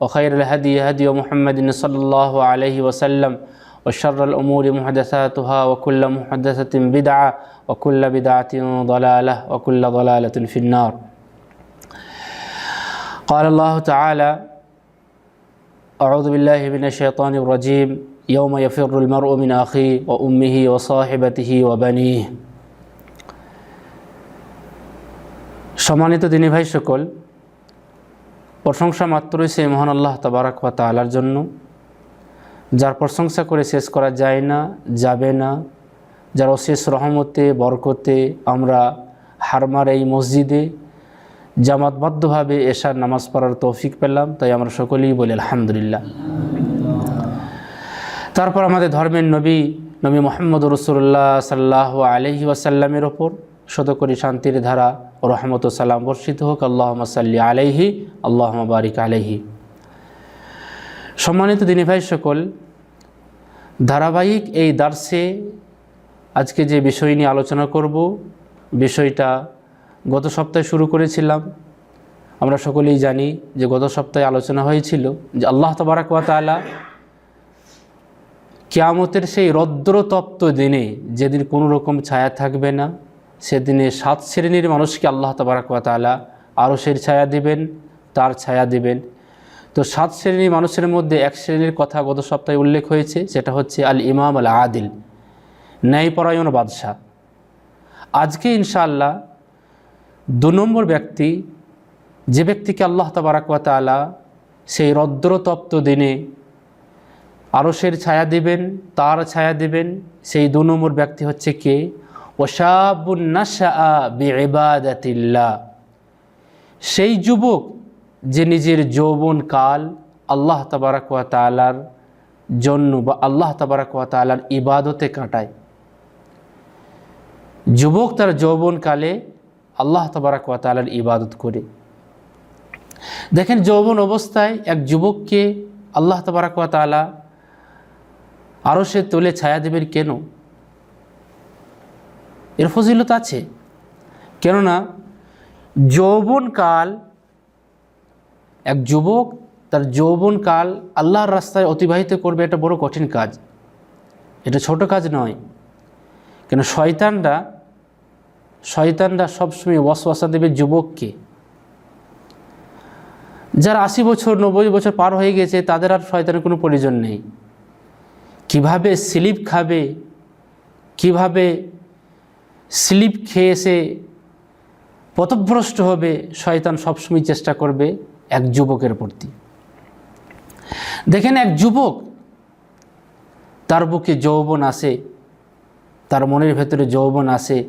وخير الهدي هدي محمد صلى الله عليه وسلم وشر الأمور محدثاتها وكل محدثة بدعة وكل بدعة ضلالة وكل ضلالة في النار قال الله تعالى أعوذ بالله من الشيطان الرجيم يوم يفر المرء من أخيه وأمه وصاحبته وبنيه সম্মানিত দিনী ভাই সকল প্রশংসা মাত্রই সে মহান আল্লাহ তবারাক বা তালার জন্য। যার প্রশংসা করে শেষ করা যায় না, যাবে না। যার অশেষ রহমতে, বরকতে আমরা হারমার এই মসজিদে জামাতবদ্ধভাবে এশার নামাজ পড়ার তৌফিক পেলাম, তাই আমরা সকলেই বলি আলহামদুলিল্লাহ। তারপর আমাদের ধর্মের নবী নবী মোহাম্মদ রসুল্লাহ সাল্লাহ আলহি ওয়াসাল্লামের ওপর শতকরি শান্তির ধারা রহমত সাল্লাম বর্ষিত হোক আল্লাহ সাল্লি আলাইহি আল্লাহ বারিক আলাইহি। সম্মানিত দিনী ভাই সকল, ধারাবাহিক এই দার্সে আজকে যে বিষয় নিয়ে আলোচনা করব, বিষয়টা গত সপ্তাহে শুরু করেছিলাম। আমরা সকলেই জানি যে গত সপ্তাহে আলোচনা হয়েছিল যে আল্লাহ তবারাক তালা কেয়ামতের সেই রৌদ্রতপ্ত দিনে যেদিন কোনো রকম ছায়া থাকবে না সেদিনে সাত শ্রেণির মানুষকে আল্লাহ তবারাক তালা আরও সেই ছায়া দিবেন, তার ছায়া দিবেন। তো সাত শ্রেণির মানুষের মধ্যে এক শ্রেণির কথা গত সপ্তাহে উল্লেখ হয়েছে, সেটা হচ্ছে আল ইমাম আল আদিল, ন্যায়পরায়ণ বাদশাহ। আজকে ইনশাআল্লাহ দু নম্বর ব্যক্তি, যে ব্যক্তিকে আল্লাহ তালা সেই রৌদ্রতপ্ত দিনে আরসের ছায়া দিবেন, তার ছায়া দিবেন, সেই দু নম্বর ব্যক্তি হচ্ছে কে? ওশাবুন্নাশাতিল্লা সেই যুবক যে নিজের যৌবন কাল আল্লাহ তাবারাকুয়া তালার জন্য বা আল্লাহ তাবারাকুয়া তালার ইবাদতে কাটায়। যুবক তার যৌবন কালে আল্লাহ তাবারাকুয়া তালার ইবাদত করে। দেখেন যৌবন অবস্থায় এক যুবককে আল্লাহ তাবারাকুয়া তালা আরও সে তোলে ছায়া দেবেন কেন? এর ফজিলত আছে। কেননা যৌবনকাল, এক যুবক তার যৌবনকাল আল্লাহর রাস্তায় অতিবাহিত করবে এটা বড় কঠিন কাজ। এটা ছোট কাজ নয়। কেন শয়তানরা শয়তানরা সবসময় ওয়াসওয়াসা দেবে যুবককে। যারা আশি বছর, নব্বই বছর পার হয়ে গেছে, তাদের আর শয়তানের কোনো প্রয়োজন নেই। কীভাবে স্লিপ খাবে, কীভাবে স্লিপ খেয়ে সে পথভ্রষ্ট হবে, শয়তান সবসময় চেষ্টা করবে এক যুবকের প্রতি। দেখেন এক যুবক, তার বুকে যৌবন আসে তার মনের ভেতরে যৌবন আসে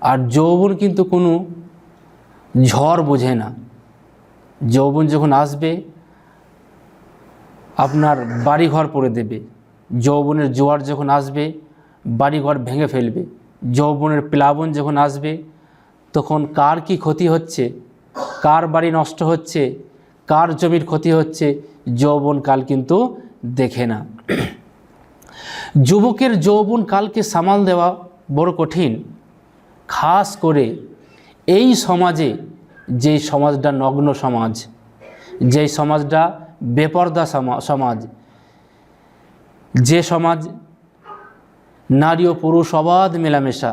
আর যৌবন কিন্তু কোনো ঝড় বোঝে না। যৌবন যখন আসবে, আপনার বাড়িঘর পড়ে দেবে। যৌবনের জোয়ার যখন আসবে, বাড়িঘর ভেঙে ফেলবে। যৌবনের প্লাবন যখন আসবে, তখন কার কি ক্ষতি হচ্ছে? কার বাড়ি নষ্ট হচ্ছে? কার জমির ক্ষতি হচ্ছে? যৌবন কাল কিন্তু দেখে না। যুবকের যৌবন কালকে সামাল দেওয়া বড় কঠিন। খাস করে এই সমাজে যেই সমাজটা নগ্ন সমাজ যেই সমাজটা বেপর্দা সমাজ, যে সমাজ নারী ও পুরুষ অবাধ মেলামেশা।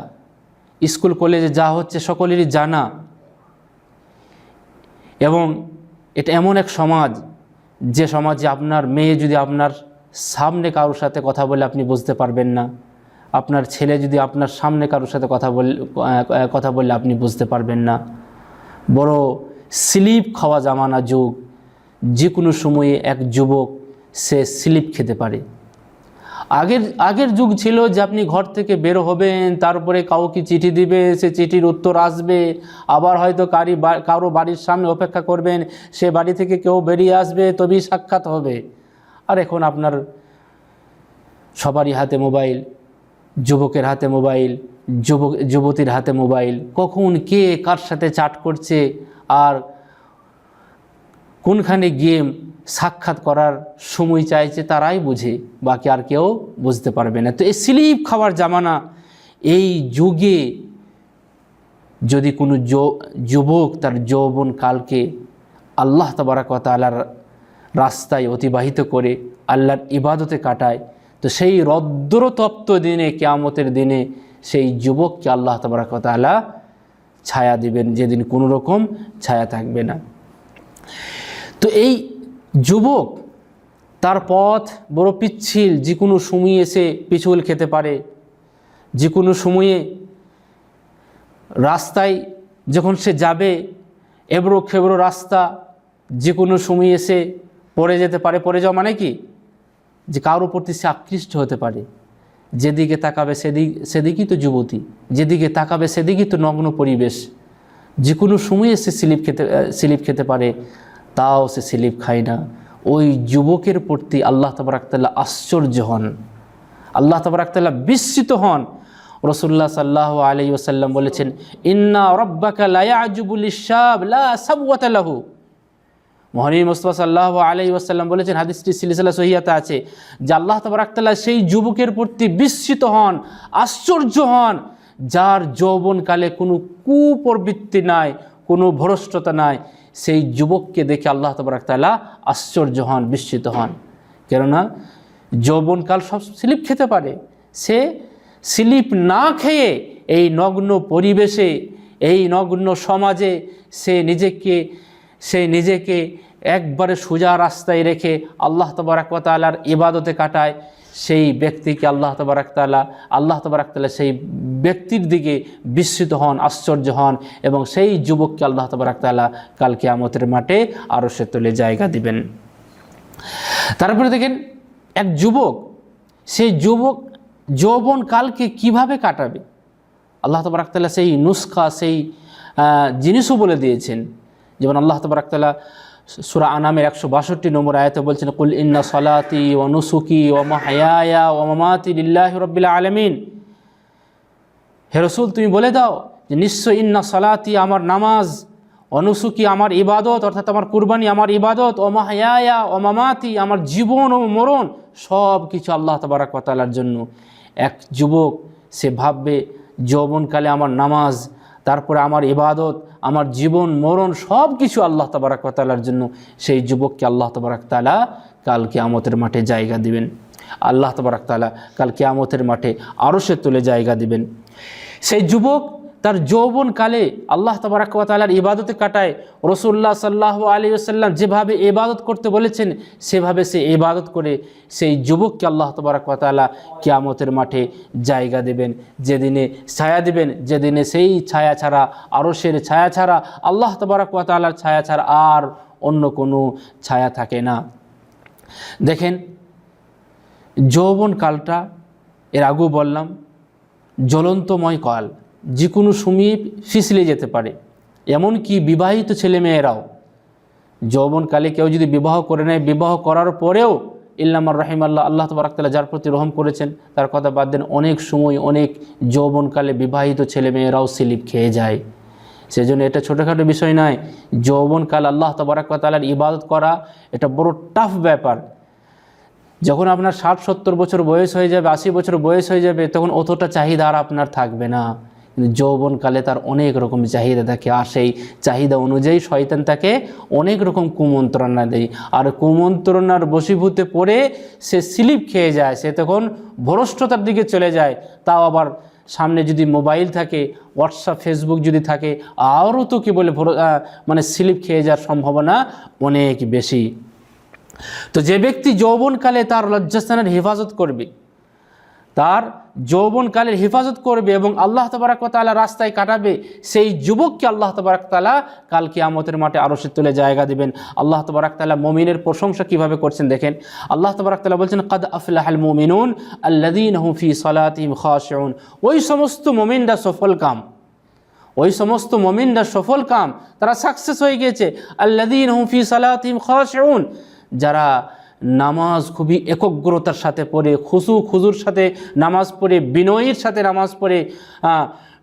স্কুল, কলেজে যা হচ্ছে সকলেরই জানা। এবং এটা এমন এক সমাজ, যে সমাজে আপনার মেয়ে যদি আপনার সামনে কারোর সাথে কথা বলে আপনি বুঝতে পারবেন না, আপনার ছেলে যদি আপনার সামনে কারোর সাথে কথা বল কথা বললে আপনি বুঝতে পারবেন না। বড় স্লিপ খাওয়া জামানা যুগ, যে কোনো সময়ে এক যুবক সে স্লিপ খেতে পারে। আগের আগের যুগ ছিল যে আপনি ঘর থেকে বের হবেন তারপরে কাউকে চিঠি দিবে, সে চিঠির উত্তর আসবে। আবার হয়তো কারি কারও বাড়ির সামনে অপেক্ষা করবেন, সে বাড়ি থেকে কেউ বেরিয়ে আসবে, তবেই সাক্ষাৎ হবে। আর এখন আপনার সবারই হাতে মোবাইল, যুবকের হাতে মোবাইল যুবক যুবতীর হাতে মোবাইল। কখন কে কার সাথে চাট করছে, আর কোনখানে গিয়ে সাক্ষাৎ করার সময় চাইছে তারাই বুঝে, বাকি আর কেউ বুঝতে পারবে না। তো এই স্লিপ খাওয়ার জামানা, এই যুগে যদি কোনো যুবক তার যৌবন কালকে আল্লাহ তবরাকতালার রাস্তায় অতিবাহিত করে আল্লাহর ইবাদতে কাটায়, তো সেই রদ্রতপ্ত দিনে, কেয়ামতের দিনে সেই যুবককে আল্লাহ তবরাকতালা ছায়া দিবেন, যেদিন কোনো রকম ছায়া থাকবে না। তো এই যুবক, তার পথ বড় পিচ্ছিল, যে কোনো সময়ে এসে পিছুল খেতে পারে। যে কোনো সময়ে রাস্তায় যখন সে যাবে, এবড়ো খেবড়ো রাস্তা, যে কোনো সময় এসে পড়ে যেতে পারে। পড়ে যাওয়া মানে কি? যে কারোর প্রতি সে আকৃষ্ট হতে পারে। যেদিকে তাকাবে সেদিক, সেদিকই তো যুবতী, যেদিকে তাকাবে সেদিকই তো নগ্ন পরিবেশ। যে কোনো সময়ে সে স্লিপ খেতে স্লিপ খেতে পারে। তাও সে স্লিপ খায় না। ওই যুবকের প্রতি আল্লাহ তবরাকতাল্লাহ আশ্চর্য হন। আল্লাহ তবরাকতাল্লাহ বিস্মিত হন। রসুল্লাহ সাল্লাহ আলি ওসাল্লাম বলেছেন, ইন্না রব্বাকা লায়াজুবুল ইসাব লা মুস্তফা সাল্লাহ আলাই ওসাল্লাম বলেছেন হাদিসটি সিলিসাল্লাহ সহিয়াতে আছে, যে আল্লাহ তবরাকতাল্লাহ সেই যুবকের প্রতি বিস্মিত হন, আশ্চর্য হন, যার যৌবনকালে কোনো কুপ্রবৃত্তি নাই কোনো ভ্রষ্টতা নাই। সেই যুবককে দেখে আল্লাহ তবরাকতাল্লাহ আশ্চর্য হন, বিস্মিত হন। কেননা যৌবনকাল সব স্লিপ খেতে পারে। সে স্লিপ না খেয়ে এই নগ্ন পরিবেশে, এই নগ্ন সমাজে সে নিজেকে সে নিজেকে একবারে সোজা রাস্তায় রেখে আল্লাহ তবরাকতালার ইবাদতে কাটায়। সেই ব্যক্তিকে আল্লাহ তবরাকতালা আল্লাহ তবরাকতালা সেই ব্যক্তির দিকে বিস্মিত হন, আশ্চর্য হন এবং সেই যুবককে আল্লাহ তবরাকতালা কালকে আমতের মাঠে আরও সে তোলে জায়গা দিবেন। তারপরে দেখেন, এক যুবক, সেই যুবক যৌবন কালকে কীভাবে কাটাবে? আল্লাহ তবরাকতালা সেই নুস্খা, সেই জিনিসও বলে দিয়েছেন। যেমন আল্লাহ তবরাকতালা সুরা আনামের একশো বাষট্টি নম্বর আয়তে বলছেন, কুল ইন্না সলাতি ও নুসুকি ও মাহায়া ও মামাতি লিল্লাহ আলমিন। হে রসুল, তুমি বলে দাও যে নিশ্চয় ইন্না সলাতি আমার নামাজ অনুসুকি আমার ইবাদত, অর্থাৎ আমার কুরবানি আমার ইবাদত ও মাহায়া ও মামাতি আমার জীবন ও মরণ সব কিছু আল্লাহ তবরাকতালার জন্য। এক যুবক, সে ভাববে, যৌবনকালে আমার নামাজ, তারপরে আমার ইবাদত আমার জীবন, মরণ সব কিছু আল্লাহ তবরাকতালার জন্য। সেই যুবককে আল্লাহ তবরাকতালা কাল কেয়ামতের মাঠে জায়গা দিবেন। আল্লাহ তবরাকতালা কাল কেয়ামতের মাঠে আরও সে তুলে জায়গা দিবেন। সেই যুবক তার যৌবনকালে আল্লাহ তবরাকালার ইবাদতে কাটায়। রসুল্লাহ সাল্লাহ আলী আসাল্লাম যেভাবে ইবাদত করতে বলেছেন, সেভাবে সে ইবাদত করে সেই যুবককে আল্লাহ তবরাকালা কিয়ামতের মাঠে জায়গা দেবেন। যেদিনে ছায়া দেবেন, যেদিনে সেই ছায়া ছাড়া আরসের ছায়া ছাড়া, আল্লাহ তবরাকালার ছায়া ছাড়া আর অন্য কোনো ছায়া থাকে না। দেখেন, যৌবনকালটা এর আগেও বললাম, জ্বলন্তময় কাল। যে কোনো সময় ফিসলে যেতে পারে। এমনকি বিবাহিত ছেলেমেয়েরাও। যৌবনকালে কেউ যদি বিবাহ করে নেয়, বিবাহ করার পরেও ইল্লামার রাহিম আল্লাহ তবরাকতাল্লাহ যার প্রতি রহম করেছেন, তার কথা বাদ দেন, অনেক সময় অনেক যৌবনকালে বিবাহিত ছেলেমেয়েরাও স্লিপ খেয়ে যায়। সেজন্য এটা ছোটোখাটো বিষয় নয় যৌবনকাল আল্লাহ তবরাকতালার ইবাদত করা এটা বড় টাফ ব্যাপার। যখন আপনার ষাট সত্তর বছর বয়স হয়ে যাবে, আশি বছর বয়স হয়ে যাবে, তখন অতটা চাহিদা আর আপনার থাকবে না। যৌবনকালে তার অনেক রকম চাহিদা থাকে আর সেই চাহিদা অনুযায়ী শয়তান তাকে অনেক রকম কুমন্ত্রণা দেয়। আর কুমন্ত্রণার বশীভূতে পড়ে সে স্লিপ খেয়ে যায়, সে তখন ভ্রষ্টতার দিকে চলে যায়। তাও আবার সামনে যদি মোবাইল থাকে, হোয়াটসঅ্যাপ, ফেসবুক যদি থাকে, আরও তো কি বলে মানে স্লিপ খেয়ে যাওয়ার সম্ভাবনা অনেক বেশি। তো যে ব্যক্তি যৌবনকালে তার লজ্জাস্থানের হেফাজত করবে, তার যৌবনকালের হেফাজত করবে এবং আল্লাহ তবরাকতালা রাস্তায় কাটাবে, সেই যুবককে আল্লাহ তবরাকতালা কালকে আমতের মাঠে আরও সে তুলে জায়গা দিবেন। আল্লাহ তবরাকতালা মমিনের প্রশংসা কীভাবে করছেন দেখেন। আল্লাহ তবরাকতালা বলছেন, কদ আফলাহাল মমিনুন আল্লাদিন হুফি সালাতিম খাশউন। ওই সমস্ত মমিনরা সফল কাম। ওই সমস্ত মমিনরা সফল কাম। তারা সাকসেস হয়ে গিয়েছে। আল্লাদিন হুফি সালাতিম খাশউন। যারা নামাজ খুবই একগ্রতার সাথে পড়ে, খুসু খুজুর সাথে নামাজ পড়ে, বিনয়ের সাথে নামাজ পড়ে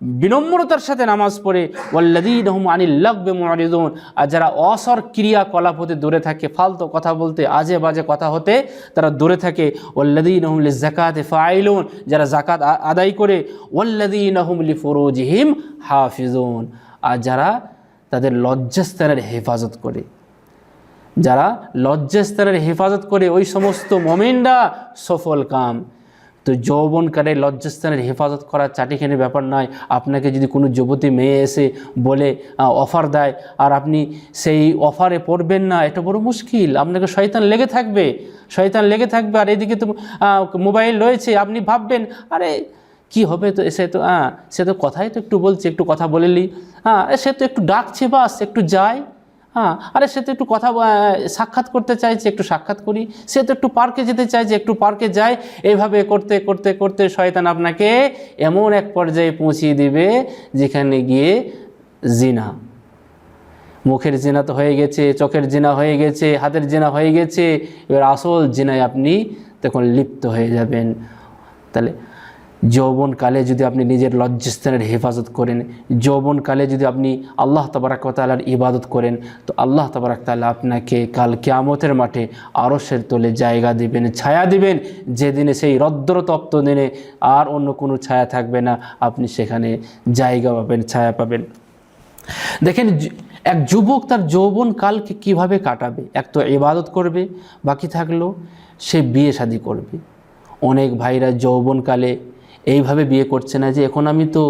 বিনম্রতার সাথে নামাজ পড়ে। ওয়াল্লাদিন হুম আনিল লাগবে মুআরিদুন। আর যারা অসর ক্রিয়াকলাপ হতে দূরে থাকে, ফালতু কথা বলতে আজে বাজে কথা হতে তারা দূরে থাকে। ওয়াল্লাদিন হুম লি জাকাতে ফাইলুন যারা জাকাত আদায় করে ওয়াল্লাদিন হুম লি ফুরুজিহিম হাফিজুন। আর যারা তাদের লজ্জাস্থানের হেফাজত করে। যারা লজ্জাস্থানের হেফাজত করে ওই সমস্ত মমিনরা সফল কাম। তো যৌবনকালে লজ্জাস্থানের হেফাজত করা চাটিখানি ব্যাপার নয়। আপনাকে যদি কোনো যুবতী মেয়ে এসে বলে অফার দেয়, আর আপনি সেই অফারে পড়বেন না, এটা বড় মুশকিল। আপনাকে শয়তান লেগে থাকবে, শয়তান লেগে থাকবে। আর এদিকে তো মোবাইল রয়েছে, আপনি ভাববেন, আরে কি হবে তো, সে তো হ্যাঁ সে তো কথাই তো একটু বলছে, একটু কথা বলেলি হ্যাঁ সে তো একটু ডাকছে বাস, একটু যায়। হ্যাঁ আরে সে তো একটু কথা সাক্ষাৎ করতে চাইছে একটু সাক্ষাৎ করি। সে তো একটু পার্কে যেতে চাইছে একটু পার্কে যায়। এইভাবে করতে করতে করতে শয়তান আপনাকে এমন এক পর্যায়ে পৌঁছিয়ে দিবে যেখানে গিয়ে জিনা। মুখের জিনা তো হয়ে গেছে, চোখের জিনা হয়ে গেছে, হাতের জিনা হয়ে গেছে। এবার আসল জিনায় আপনি তখন লিপ্ত হয়ে যাবেন। তাহলে যৌবনকালে যদি আপনি নিজের লজ্জাস্থানের হেফাজত করেন, যৌবনকালে যদি আপনি আল্লাহ তবরাক তালার ইবাদত করেন, তো আল্লাহ তবরাক তালা আপনাকে কাল কেয়ামতের মাঠে আরসের তোলে জায়গা দিবেন, ছায়া দিবেন। যেদিনে সেই রদ্রতপ্ত দিনে আর অন্য কোনো ছায়া থাকবে না, আপনি সেখানে জায়গা পাবেন, ছায়া পাবেন। দেখেন, এক যুবক তার যৌবন কালকে কীভাবে কাটাবে? এক তো ইবাদত করবে, বাকি থাকল সে বিয়ে শাদি করবে। অনেক ভাইরা যৌবনকালে এইভাবে বিয়ে করছে না যে এখন আমি তো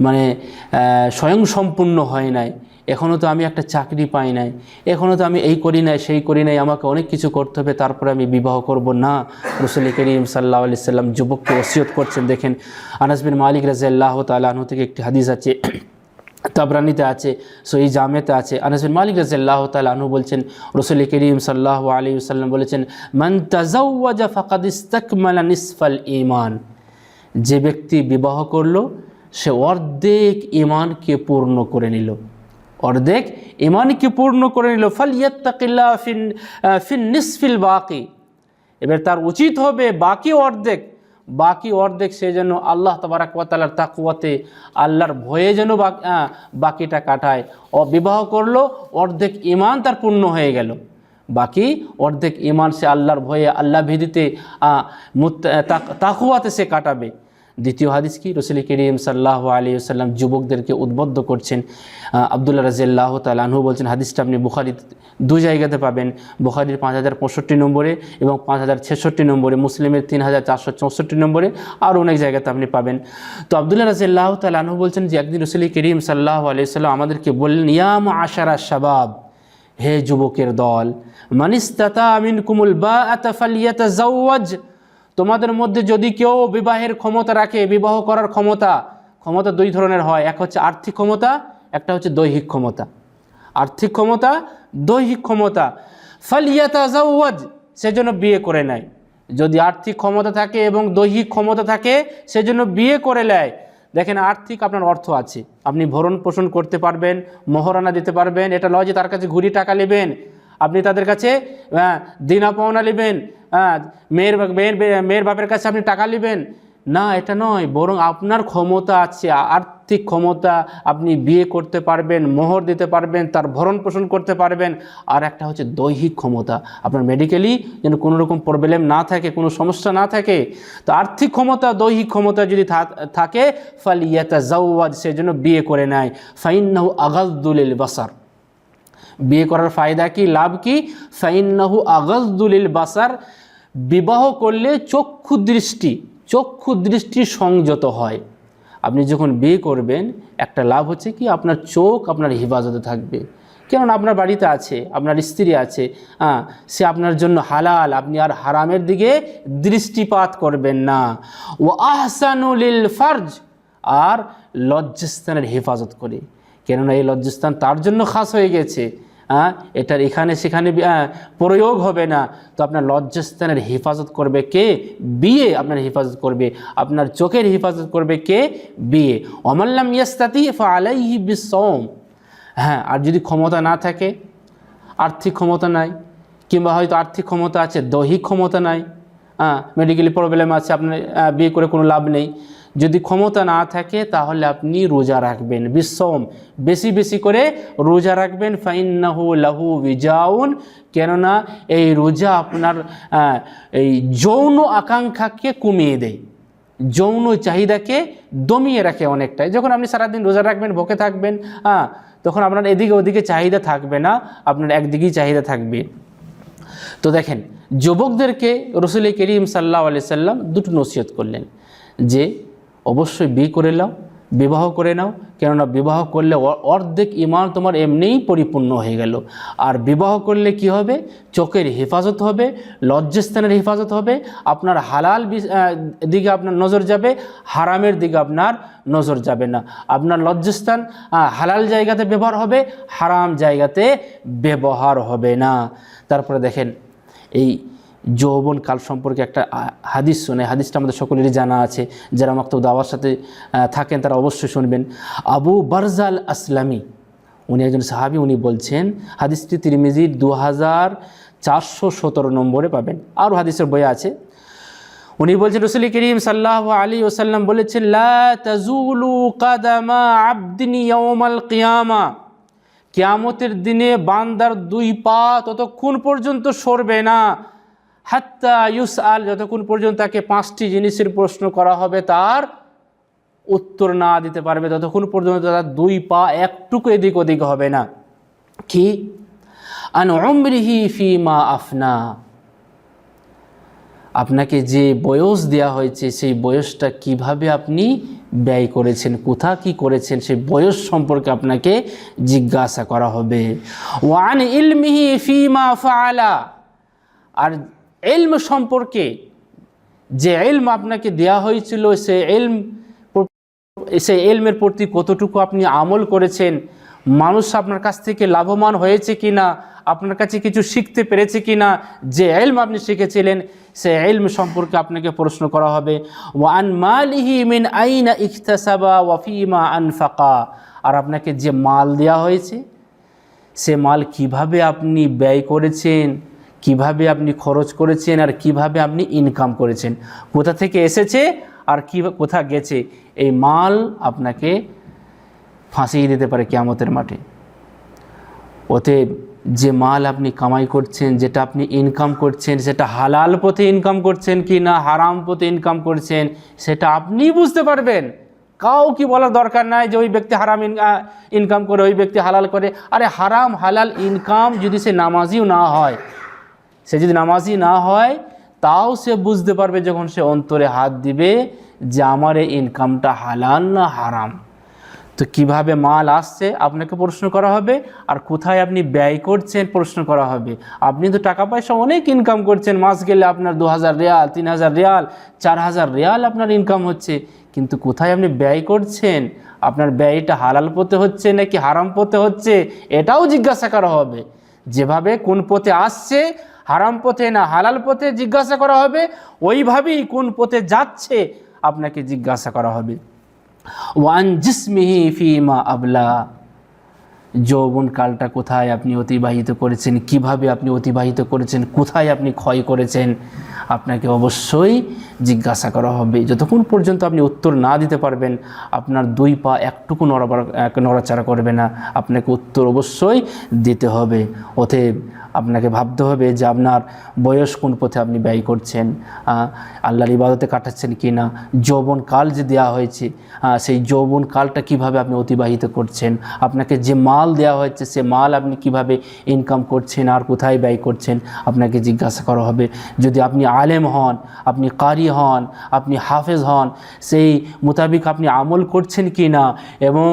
মানে আহ, স্বয়ংসম্পূর্ণ হয় নাই। এখনও তো আমি একটা চাকরি পাই নাই। এখনও তো আমি এই করি নাই সেই করি নাই আমাকে অনেক কিছু করতে হবে তারপরে আমি বিবাহ করব। না রসুল করিম সাল্লাহ আলি সাল্লাম যুবককে ওসিয়ত করছেন। দেখেন আনাসবিন মালিক রাজিয়াল্লাহ তালাহ থেকে একটি হাদিস আছে তাবরানিতে আছে সই জামেতে আছে। আনাসবিন মালিক রাজিয়াল্লাহ তাল আনহু বলছেন রসুল করিম সাল্লাহ আলী সাল্লাম বলেছেন মান তাজাওয়াজা ফাকাদ ইস্তাকমালা নিসফাল ইমান যে ব্যক্তি বিবাহ করল, সে অর্ধেক ইমানকে পূর্ণ করে নিল। অর্ধেক ইমানকে পূর্ণ করে নিল। ফাল ইয়াত্তাকিল্লাহ ফিন ফিন নিসফিল বাকি। এবার তার উচিত হবে বাকি অর্ধেক। বাকি অর্ধেক সে যেন আল্লাহ তবরাকালার তাকুয়াতে আল্লাহর ভয়ে যেন বাক- বাকিটা কাটায়। ও বিবাহ করল, অর্ধেক ইমান তার পূর্ণ হয়ে গেল। বাকি অর্ধেক ইমান সে আল্লাহর ভয়ে, আল্লাহ ভিদিতে তাকুয়াতে সে কাটাবে। দ্বিতীয় হাদিস কি? রসুল করিম সাল্লাহ আলী সাল্লাম যুবকদেরকে উদ্বুদ্ধ করছেন। আহ, আবদুল্লাহ রাজিয়াল্লাহ তালাহু বলছেন হাদিসটা আপনি বুখারি দু জায়গাতে পাবেন। বুখারির পাঁচ হাজার পঁয়ষট্টি নম্বরে এবং পাঁচ হাজার ছেষট্টি নম্বরে মুসলিমের তিন হাজার চারশো চৌষট্টি নম্বরে আর অনেক জায়গাতে আপনি পাবেন। তো আবদুল্লাহ রাজিয়াল্লাহ তালাহু বলছেন যে একদিন রসুল করিম সাল্লাহ আলি সাল্লাম আমাদেরকে বললেন ইয়াম আশারা শাবাব হে যুবকের দল মানিস্তাতা আমিন কুমুল বা আতাফালিয়াতা জাওয়াজ তোমাদের মধ্যে যদি কেউ বিবাহের ক্ষমতা রাখে, বিবাহ করার ক্ষমতা ক্ষমতা দুই ধরনের হয়। এক হচ্ছে আর্থিক ক্ষমতা, একটা হচ্ছে দৈহিক ক্ষমতা। আর্থিক ক্ষমতা, দৈহিক ক্ষমতা। ফালিয়াতা জাওয়াজ সেজন্য বিয়ে করে নেয়। যদি আর্থিক ক্ষমতা থাকে এবং দৈহিক ক্ষমতা থাকে সেজন্য বিয়ে করে নেয়। দেখেন, আর্থিক আপনার অর্থ আছে। আপনি ভরণ পোষণ করতে পারবেন মহরানা দিতে পারবেন, এটা লয় যে তার কাছে ঘুরি টাকা নেবেন আপনি তাদের কাছে দিনা পাওনা নেবেন মেয়ের মেয়ের মেয়ের বাপের কাছে আপনি টাকা নেবেন। না, এটা নয়, বরং আপনার ক্ষমতা আছে আর্থিক ক্ষমতা আপনি বিয়ে করতে পারবেন, মোহর দিতে পারবেন, তার ভরণ পোষণ করতে পারবেন। আর একটা হচ্ছে দৈহিক ক্ষমতা, আপনার মেডিকেলি যেন কোনো রকম প্রবলেম না থাকে, কোনো সমস্যা না থাকে। তো আর্থিক ক্ষমতা, দৈহিক ক্ষমতা যদি থাকে ফালিয়াতা জাওয়াজ সেজন্য বিয়ে করে নেয়। ফাইন্নাহু আগাজদুলিল বাসার। বিয়ে করার ফায়দা কি, লাভ কি? ফাইন্নাহু আগাজদুলিল বাসার, বিবাহ করলে চক্ষু দৃষ্টি চক্ষু দৃষ্টি সংযত হয়। আপনি যখন বিয়ে করবেন, একটা লাভ হচ্ছে কি, আপনার চোখ আপনার হেফাজতে থাকবে। কেননা আপনার বাড়িতে আছে, আপনার স্ত্রী আছে হ্যাঁ সে আপনার জন্য হালাল, আপনি আর হারামের দিকে দৃষ্টিপাত করবেন না। ও আহসানুলিল ফার্জ, আর লজ্জাস্থানের হেফাজত করে। কেননা এই লজ্জাস্থান তার জন্য খাস হয়ে গেছে হ্যাঁ এটার এখানে সেখানে প্রয়োগ হবে না। তো আপনার লজ্জাস্থানের হেফাজত করবে কে? বিয়ে আপনার হেফাজত করবে। আপনার চোখের হেফাজত করবে কে? বিয়ে। অমাল্লাম ইয়াস্তাতি ফা আলাইহি বিসম হ্যাঁ আর যদি ক্ষমতা না থাকে, আর্থিক ক্ষমতা নাই, কিংবা হয়তো আর্থিক ক্ষমতা আছে, দৈহিক ক্ষমতা নাই হ্যাঁ মেডিকেলি প্রবলেম আছে, আপনার বিয়ে করে কোনো লাভ নেই। যদি ক্ষমতা না থাকে, তাহলে আপনি রোজা রাখবেন। বিশ্বম। বেশি বেশি করে রোজা রাখবেন। ফাইন্নাহু লাহু বিজাউন কেননা এই রোজা আপনার এই যৌন আকাঙ্ক্ষাকে কমিয়ে দেয়। যৌন চাহিদাকে দমিয়ে রাখে অনেকটাই। যখন আপনি সারাদিন রোজা রাখবেন, ভোকে থাকবেন হ্যাঁ তখন আপনার এদিকে ওদিকে চাহিদা থাকবে না, আপনার একদিকেই চাহিদা থাকবে। তো দেখেন, যুবকদেরকে রসুল করিম সাল্লাহ আলি সাল্লাম দুটো নসিহত করলেন। যে অবশ্যই বিয়ে করে নাও, বিবাহ করে নাও। কেননা বিবাহ করলে অর্ধেক ইমান তোমার এমনিই পরিপূর্ণ হয়ে গেল। আর বিবাহ করলে কি হবে? চোখের হেফাজত হবে, লজ্জাস্থানের হেফাজত হবে, আপনার হালাল দিকে আপনার নজর যাবে, হারামের দিকে আপনার নজর যাবে না। আপনার লজ্জাস্থান হালাল জায়গাতে ব্যবহার হবে, হারাম জায়গাতে ব্যবহার হবে না। তারপরে দেখেন, এই যৌবন কাল সম্পর্কে একটা হাদিস শুনে। হাদিসটা আমাদের সকলেরই জানা আছে। যারা মাক্তব দাওয়ার সাথে থাকেন তারা অবশ্যই শুনবেন। আবু বারজাল আসলামী, উনি একজন সাহাবি, উনি বলছেন, হাদিসটি তিরমিজির দু হাজার চারশো সতেরো নম্বরে পাবেন। আরও হাদিসের বই আছে। উনি বলছেন, রসুল করিম সাল্লাহ আলী ওসাল্লাম বলেছেন কাদামা কিয়ামা। কিয়ামতের দিনে বান্দার দুই পা ততক্ষণ পর্যন্ত সরবে না। হাত্তা ইউস আল যতক্ষণ পর্যন্ত তাকে পাঁচটি জিনিসের প্রশ্ন করা হবে, তার উত্তর না দিতে পারবে, ততক্ষণ পর্যন্ত তার দুই পা একটুকু এদিক ওদিক হবে না। কি? ফি মা আফনা। আপনাকে যে বয়স দেওয়া হয়েছে, সেই বয়সটা কীভাবে আপনি ব্যয় করেছেন, কোথা কি করেছেন, সেই বয়স সম্পর্কে আপনাকে জিজ্ঞাসা করা হবে। ওয়ান ইলমিহি ফিমা ফালা আর এলম সম্পর্কে যে এলম আপনাকে দেয়া হয়েছিল, সে এলম সে এলমের প্রতি কতটুকু আপনি আমল করেছেন, মানুষ আপনার কাছ থেকে লাভবান হয়েছে কি না আপনার কাছে কিছু শিখতে পেরেছে কি না যে এলম আপনি শিখেছিলেন, সে এলম সম্পর্কে আপনাকে প্রশ্ন করা হবে। ওয়ান মালিহি মিন আইনা ইখতাসাবা ওয়াফিমা আনফাকা। আর আপনাকে যে মাল দেওয়া হয়েছে, সে মাল কীভাবে আপনি ব্যয় করেছেন কীভাবে আপনি খরচ করেছেন আর কীভাবে আপনি ইনকাম করেছেন? কোথা থেকে এসেছে আর কি কোথা গেছে? এই মাল আপনাকে ফাঁসিয়ে দিতে পারে কিয়ামতের মাঠে। অতএব যে মাল আপনি কামাই করছেন, যেটা আপনি ইনকাম করছেন, সেটা হালাল পথে ইনকাম করছেন কি না, হারাম পথে ইনকাম করছেন, সেটা আপনিই বুঝতে পারবেন। কাউ কি বলার দরকার নাই যে ওই ব্যক্তি হারাম ইনকাম করে, ওই ব্যক্তি হালাল করে। আরে হারাম, হালাল ইনকাম যদি সে নামাজিও না হয় সে যদি নামাজি না হয়, তাও সে বুঝতে পারবে যখন সে অন্তরে হাত দিবে যে আমার এই ইনকামটা হালাল না হারাম। তো কীভাবে মাল আসছে, আপনাকে প্রশ্ন করা হবে। আর কোথায় আপনি ব্যয় করছেন, প্রশ্ন করা হবে। আপনি তো টাকা পয়সা অনেক ইনকাম করছেন। মাস গেলে আপনার দু হাজার রিয়াল তিন হাজার রিয়াল চার হাজার রিয়াল আপনার ইনকাম হচ্ছে। কিন্তু কোথায় আপনি ব্যয় করছেন? আপনার ব্যয়টা হালাল পথে হচ্ছে নাকি হারাম পথে হচ্ছে? এটাও জিজ্ঞাসা করা হবে। যেভাবে কোন পথে আসছে হারাম পথে না হালাল পথে জিজ্ঞাসা করা হবে, ওইভাবেই কোন পথে যাচ্ছে আপনাকে জিজ্ঞাসা করা হবে। ওয়ান জিসমিহি ফিমা আবলা। যৌবন কালটা কোথায় আপনি অতিবাহিত করেছেন? কীভাবে আপনি অতিবাহিত করেছেন? কোথায় আপনি ক্ষয় করেছেন? আপনাকে অবশ্যই জিজ্ঞাসা করা হবে। যতক্ষণ পর্যন্ত আপনি উত্তর না দিতে পারবেন, আপনার দুই পা একটুকু নড়াবার নড়াচাড়া করবে না। আপনাকে উত্তর অবশ্যই দিতে হবে। অতএব আপনাকে ভাবতে হবে যে আপনার বয়স কোন পথে আপনি ব্যয় করছেন আল্লাহর ইবাদতে কাটাচ্ছেন কি না যৌবন কাল যে দেওয়া হয়েছে সেই যৌবন কালটা কীভাবে আপনি অতিবাহিত করছেন, আপনাকে যে মাল দেওয়া হয়েছে সে মাল আপনি কীভাবে ইনকাম করছেন আর কোথায় ব্যয় করছেন, আপনাকে জিজ্ঞাসা করা হবে। যদি আপনি আলেম হন, আপনি কারি হন, আপনি হাফেজ হন, সেই মোতাবিক আপনি আমল করছেন কি না এবং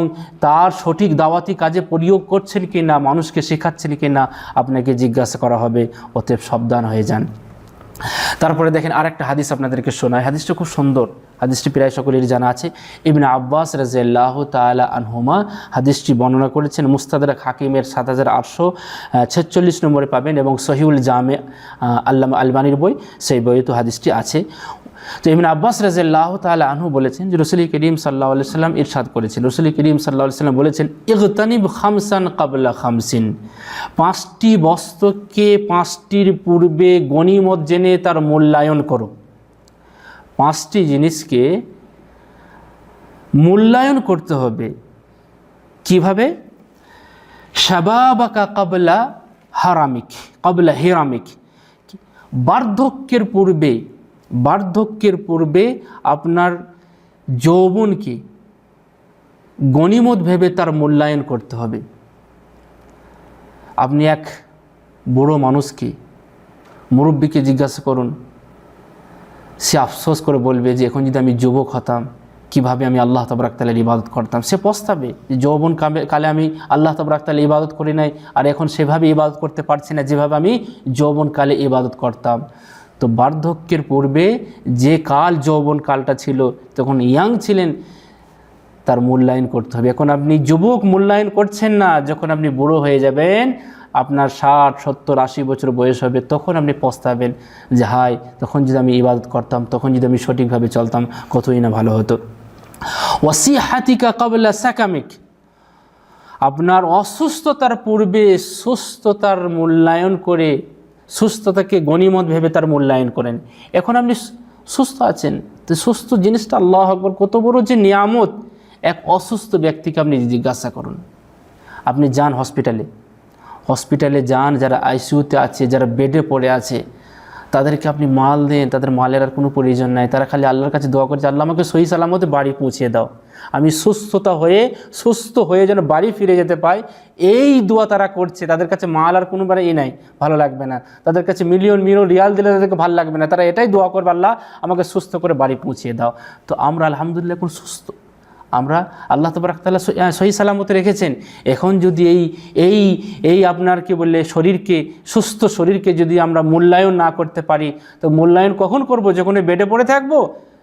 তার সঠিক দাওয়াতি কাজে প্রয়োগ করছেন কি না মানুষকে শেখাচ্ছেন কি না আপনাকে জিজ্ঞাসা করা হবে, অতএব সাবধান হয়ে যান। তারপরে দেখেন আরেকটা হাদিস আপনাদেরকে শোনায়। হাদিসটা খুব সুন্দর। হাদিসটি প্রায় সকলেরই জানা আছে। ইবনে আব্বাস রাজিয়াল্লাহ তালা আনহুমা হাদিসটি বর্ণনা করেছেন। মুস্তাদরা হাকিমের সাত হাজার আটশো ছেচল্লিশ নম্বরে পাবেন এবং সহিউল জামে আল্লা আল্লামা আলবানির বই, সেই বইয়ে তো হাদিসটি আছে। তো ইমিন আব্বাস রাজিল্লাহ তালা আনহু বলেছেন যে রসুল করিম সাল্লাহ সাল্লাম ইরশাদ করেছেন। রসুল করিম সাল্লাহ সাল্লাম বলেছেন, ইগতানিব খামসান কাবলা খামসিন। পাঁচটি বস্তুকে পাঁচটির পূর্বে গণিমত জেনে তার মূল্যায়ন করো। পাঁচটি জিনিসকে মূল্যায়ন করতে হবে। কীভাবে? শাবাবাকা কাবলা হারামিক কাবলা হেরামিক। বার্ধক্যের পূর্বে বার্ধক্যের পূর্বে আপনার যৌবনকে গণিমত ভেবে তার মূল্যায়ন করতে হবে। আপনি এক বড় মানুষকে, মুরব্বীকে জিজ্ঞাসা করুন। সে আফসোস করে বলবে যে, এখন যদি আমি যুবক হতাম, কীভাবে আমি আল্লাহ তবরাক তালের ইবাদত করতাম? সে পস্তাবে যে, যৌবন কালে আমি আল্লাহ তবরাক তালে ইবাদত করি নাই, আর এখন সেভাবে ইবাদত করতে পারছি না যেভাবে আমি যৌবন কালে ইবাদত করতাম। তো বার্ধক্যের পূর্বে যে কাল যৌবন কালটা ছিল, তখন ইয়াং ছিলেন, তার মূল্যায়ন করতে হবে। এখন আপনি যুবক মূল্যায়ন করছেন না, যখন আপনি বুড়ো হয়ে যাবেন, আপনার ষাট, সত্তর, আশি বছর বয়স হবে, তখন আপনি পস্তাবেন যে হাই তখন যদি আমি ইবাদত করতাম, তখন যদি আমি সঠিকভাবে চলতাম, কতই না ভালো হতো। ওয়াসি হাতিকা কবলা সাকামিক। আপনার অসুস্থতার পূর্বে সুস্থতার মূল্যায়ন করে সুস্থতাকে গণিমত ভেবে তার মূল্যায়ন করেন। এখন আপনি সুস্থ আছেন। তো সুস্থ জিনিসটা আল্লাহ আকবর কত বড় যে নিয়ামত। এক অসুস্থ ব্যক্তিকে আপনি জিজ্ঞাসা করুন। আপনি যান হসপিটালে। হসপিটালে যান, যারা আইসিউতে আছে, যারা বেডে পড়ে আছে, তাদেরকে আপনি মাল দেন, তাদের মালের আর কোনো প্রয়োজন নাই। তারা খালি আল্লাহর কাছে দোয়া করছে, আল্লাহ আমাকে সহি সালামতে বাড়ি পৌঁছে দাও। আমি সুস্থতা হয়ে, সুস্থ হয়ে যেন বাড়ি ফিরে যেতে পাই, এই দোয়া তারা করছে। তাদের কাছে মাল আর কোনো বারে ই নাই, ভালো লাগবে না। তাদের কাছে মিলিয়ন মিলিয়ন রিয়াল দিলে তাদেরকে ভালো লাগবে না। তারা এটাই দোয়া করবে, আল্লাহ আমাকে সুস্থ করে বাড়ি পৌঁছিয়ে দাও। তো আমরা আলহামদুলিল্লাহ এখন সুস্থ। আমরা আল্লাহ তবরাকতাল্লাহ সহি সালামতে রেখেছেন। এখন যদি এই এই এই আপনার কি বললে শরীরকে, সুস্থ শরীরকে যদি আমরা মূল্যায়ন না করতে পারি, তো মূল্যায়ন কখন করব? যখন বেডে পড়ে থাকব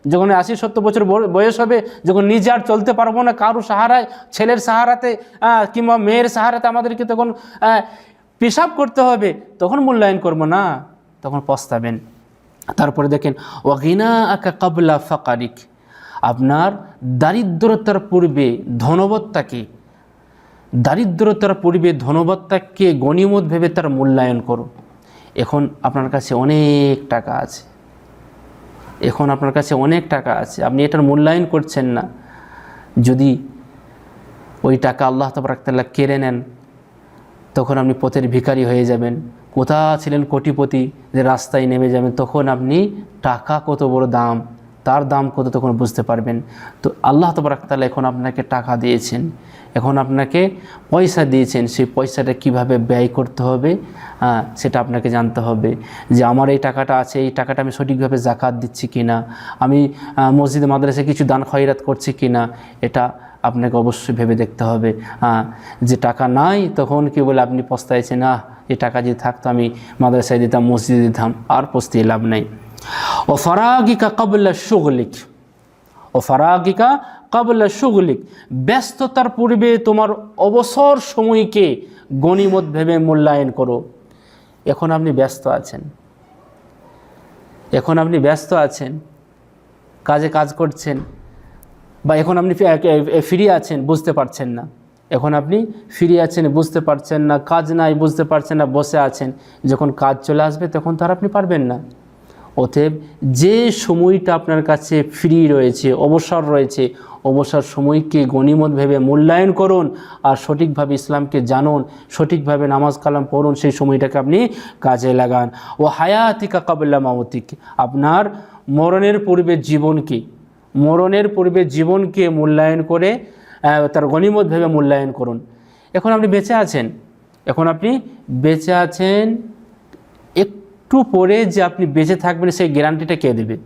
যখন আশি সত্তর বছর বয়- বয়স হবে, যখন নিজে আর চলতে পারব না, কারও সাহারায়, ছেলের সাহারাতে কিংবা মেয়ের সাহারাতে আমাদেরকে তখন পেশাব করতে হবে, তখন মূল্যায়ন করব না। তখন পস্তাবেন। তারপরে দেখেন ওয়াগিনা আকা কাবলা ফাকারিক আপনার দারিদ্রতার পূর্বে ধনবত্তাকে, দারিদ্রতার পূর্বে ধনবত্তাকে গণিমত ভেবে তার মূল্যায়ন করো এখন আপনার কাছে অনেক টাকা আছে। এখন আপনার কাছে অনেক টাকা আছে। আপনি এটার মূল্যায়ন করছেন না। যদি ওই টাকা আল্লাহ তবরাকতাল্লাহ কেড়ে নেন, তখন আপনি পথের ভিখারি হয়ে যাবেন। কোথা ছিলেন কোটিপতি যে রাস্তায় নেমে যাবেন, তখন আপনি টাকা কত বড় দাম, তার দাম কত তখন বুঝতে পারবেন। তো আল্লাহ তবরাকতাল্লাহ এখন আপনাকে টাকা দিয়েছেন। এখন আপনাকে পয়সা দিয়েছেন, সেই পয়সাটা কীভাবে ব্যয় করতে হবে সেটা আপনাকে জানতে হবে যে আমার এই টাকাটা আছে, এই টাকাটা আমি সঠিকভাবে জাকাত দিচ্ছি কি না আমি মসজিদে, মাদ্রাসায় কিছু দান খয়রাত করছি কি না এটা আপনাকে অবশ্যই ভেবে দেখতে হবে। যে টাকা নাই, তখন কি বলে, আপনি পস্তাইছেন, আহ, এ টাকা যদি থাকতো, আমি মাদ্রাসায় দিতাম, মসজিদে দিতাম, আর পস্তিয়ে লাভ নাই। ও ফরাগিকা কবলা সুগলিক ও ফারাগিকা কাবলা সুগলিক ব্যস্ততার পূর্বে তোমার অবসর সময়কে গণিমত ভেবে মূল্যায়ন করো। এখন আপনি ব্যস্ত আছেন। এখন আপনি ব্যস্ত আছেন, কাজে কাজ করছেন, বা এখন আপনি ফ্রি আছেন, বুঝতে পারছেন না। এখন আপনি ফ্রি আছেন, বুঝতে পারছেন না, কাজ নাই, বুঝতে পারছেন না, বসে আছেন। যখন কাজ চলে আসবে, তখন তো আর আপনি পারবেন না। অতএব যে সময়টা আপনার কাছে ফ্রি রয়েছে, অবসর রয়েছে অবসর সময়কে গণিমত ভেবে মূল্যায়ন করুন আর সঠিকভাবে ইসলামকে জানুন, সঠিকভাবে নামাজ কালাম পড়ুন, সেই সময়টাকে আপনি কাজে লাগান। ও হায়াতিকা কাবুল্লা মামতিক আপনার মরণের পূর্বে জীবনকে, মরণের পূর্বে জীবনকে মূল্যায়ন করে তার গণিমত ভেবে মূল্যায়ন করুন। এখন আপনি বেঁচে আছেন। এখন আপনি বেঁচে আছেন, একটু পরে যে আপনি বেঁচে থাকবেন, সেই গ্যারান্টিটা কে দেবে?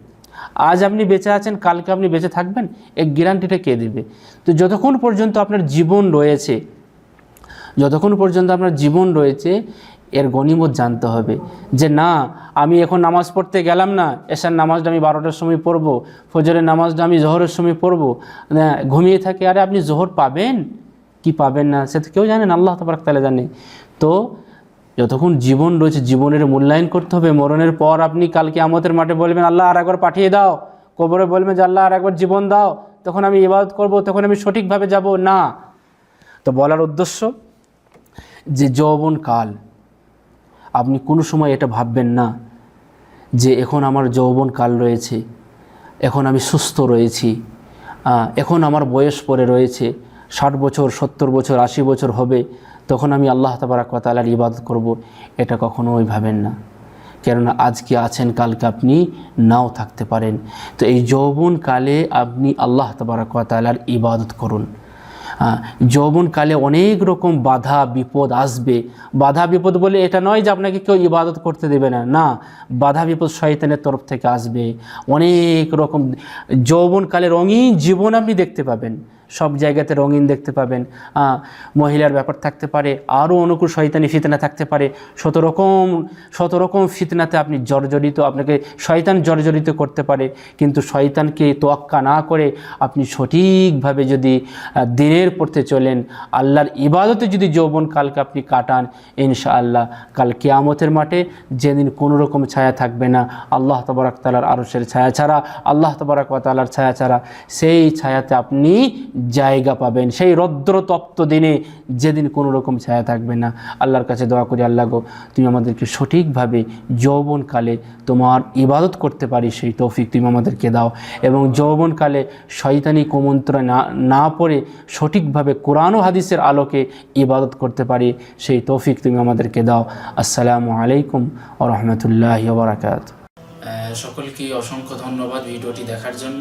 আজ আপনি বেঁচে আছেন, কালকে আপনি বেঁচে থাকবেন এই গ্যারান্টিটা কে দেবে? তো যতক্ষণ পর্যন্ত আপনার জীবন রয়েছে, যতক্ষণ পর্যন্ত আপনার জীবন রয়েছে, এর গণিমত জানতে হবে যে না, আমি এখন নামাজ পড়তে গেলাম না, এসার নামাজটা আমি বারোটার সময় পড়ব, ফজরের নামাজটা আমি জোহরের সময় পড়ব ঘুমিয়ে থাকে, আরে আপনি জোহর পাবেন? কি পাবেন না? সে তো কেউ জানেন আল্লাহ তবরাক তালা জানে। তো যতক্ষণ জীবন রয়েছে, জীবনের মূল্যায়ন করতে হবে, মরণের পর আপনি কালকে আমাদের মাঠে বলবেন, আল্লাহ আর একবার পাঠিয়ে দাও। কবরে বলবেন যে, আল্লাহ আর একবার জীবন দাও। তখন আমি ইবাদত করব, তখন আমি সঠিকভাবে যাব। না। তো বলার উদ্দেশ্য যে, যৌবন কাল। আপনি কোনো সময় এটা ভাববেন না যে, এখন আমার যৌবন কাল রয়েছে, এখন আমি সুস্থ রয়েছি এখন আমার বয়স পরে রয়েছে, ষাট বছর, সত্তর বছর, আশি বছর হবে তখন আমি আল্লাহ তাবারাকালার ইবাদত করব। এটা কখনোই ভাবেন না। কেননা আজকে আছেন, কালকে আপনি নাও থাকতে পারেন। তো এই যৌবন কালে আপনি আল্লাহ তাবারাকালার ইবাদত করুন। যৌবনকালে অনেক রকম বাধা, বিপদ আসবে। বাধা, বিপদ বলে এটা নয় যে আপনাকে কেউ ইবাদত করতে দেবে না। না, বাধা, বিপদ শয়তানের তরফ থেকে আসবে। অনেক রকম যৌবনকালে রঙিন জীবন আপনি দেখতে পাবেন। সব জায়গাতে রঙিন দেখতে পাবেন। মহিলার ব্যাপার থাকতে পারে, আরও অনুকূল শয়তানি ফিতনা থাকতে পারে। শত রকম শত রকম ফিতনাতে আপনি জর্জরিত, আপনাকে শয়তান জর্জরিত করতে পারে। কিন্তু শয়তানকে তোয়াক্কা না করে আপনি সঠিকভাবে যদি দিনের পড়তে চলেন, আল্লাহর ইবাদতে যদি যৌবন কালকে আপনি কাটান, ইনশাআল্লাহ কাল কেয়ামতের মাঠে যেদিন কোনো রকম ছায়া থাকবে না, আল্লাহ তবরাক তালার আরশের ছায়া ছাড়া, আল্লাহ তবরাক তালার ছায়া ছাড়া, সেই ছায়াতে আপনি জায়গা পাবেন। সেই রৌদ্র তপ্ত দিনে যেদিন কোনো রকম ছায়া থাকবে না। আল্লাহর কাছে দোয়া করি, আল্লাহ গো, তুমি আমাদেরকে সঠিকভাবে যৌবনকালে তোমার ইবাদত করতে পারি, সেই তৌফিক তুমি আমাদেরকে দাও। এবং যৌবনকালে শয়তানি কুমন্ত্র না না পড়ে সঠিকভাবে কোরআন হাদিসের আলোকে ইবাদত করতে পারি, সেই তৌফিক তুমি আমাদেরকে দাও। আসসালামু আলাইকুম ও রহমতুল্লাহ বারাকাত সকলকে অসংখ্য ধন্যবাদ ভিডিওটি দেখার জন্য।